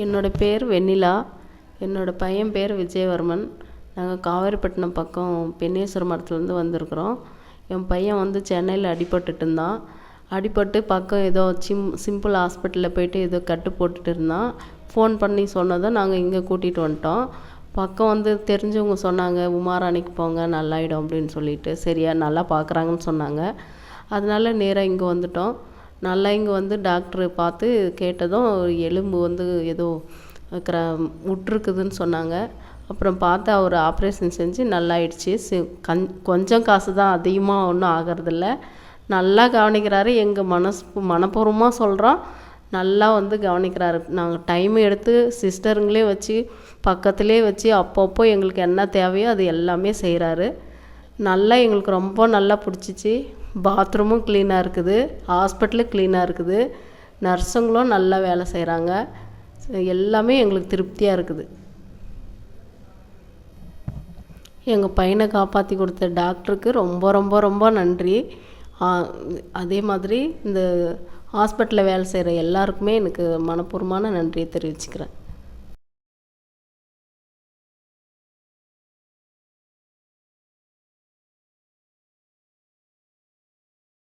என்னோடய பேர் வெண்ணிலா. என்னோடய பையன் பேர் விஜயவர்மன். நாங்கள் காவேரிப்பட்டினம் பக்கம் பென்னேஸ்வரம் மடத்துலேருந்து வந்திருக்குறோம். என் பையன் வந்து சென்னையில் அடிபட்டுட்டு இருந்தான். அடிபட்டு பக்கம் ஏதோ சிம் சிம்பிள் ஹாஸ்பிட்டலில் போயிட்டு ஏதோ கட்டு போட்டுட்டு இருந்தான். ஃபோன் பண்ணி சொன்னதை நாங்கள் இங்கே கூட்டிகிட்டு வந்துட்டோம். பக்கம் வந்து தெரிஞ்சவங்க சொன்னாங்க உமாராணிக்கு போங்க நல்லாயிடும் அப்படின்னு சொல்லிட்டு. சரியா நல்லா பார்க்குறாங்கன்னு சொன்னாங்க. அதனால நேராக இங்கே வந்துட்டோம். நல்லா இங்கே வந்து டாக்டரு பார்த்து கேட்டதும் எலும்பு வந்து ஏதோ கிர விட்ருக்குதுன்னு சொன்னாங்க. அப்புறம் பார்த்தா அவர் ஆப்ரேஷன் செஞ்சு நல்லாயிடுச்சு. சி கஞ் கொஞ்சம் காசு தான் அதிகமாக ஒன்றும் ஆகிறதில்ல. நல்லா கவனிக்கிறாரு. எங்கள் மனசு மனப்பூர்வமாக சொல்கிறோம் நல்லா வந்து கவனிக்கிறாரு. நாங்கள் டைம் எடுத்து சிஸ்டருங்களே வச்சு பக்கத்துலேயே வச்சு அப்பப்போ எங்களுக்கு என்ன தேவையோ அது எல்லாமே செய்கிறாரு நல்லா எங்களுக்கு ரொம்ப நல்லா பிடிச்சிச்சி. பாத்ரூமும் க்ளீனாக இருக்குது. ஹாஸ்பிட்டலும் க்ளீனாக இருக்குது. நர்ஸுங்களும் நல்லா வேலை செய்கிறாங்க எல்லாமே எங்களுக்கு திருப்தியாக இருக்குது. எங்கள் பையனை காப்பாற்றி கொடுத்த டாக்டருக்கு ரொம்ப ரொம்ப ரொம்ப நன்றி. அதே மாதிரி இந்த ஹாஸ்பிட்டலில் வேலை செய்கிற எல்லாருக்குமே எனக்கு மனப்பூர்வமான நன்றியை தெரிவிச்சுக்கிறேன்.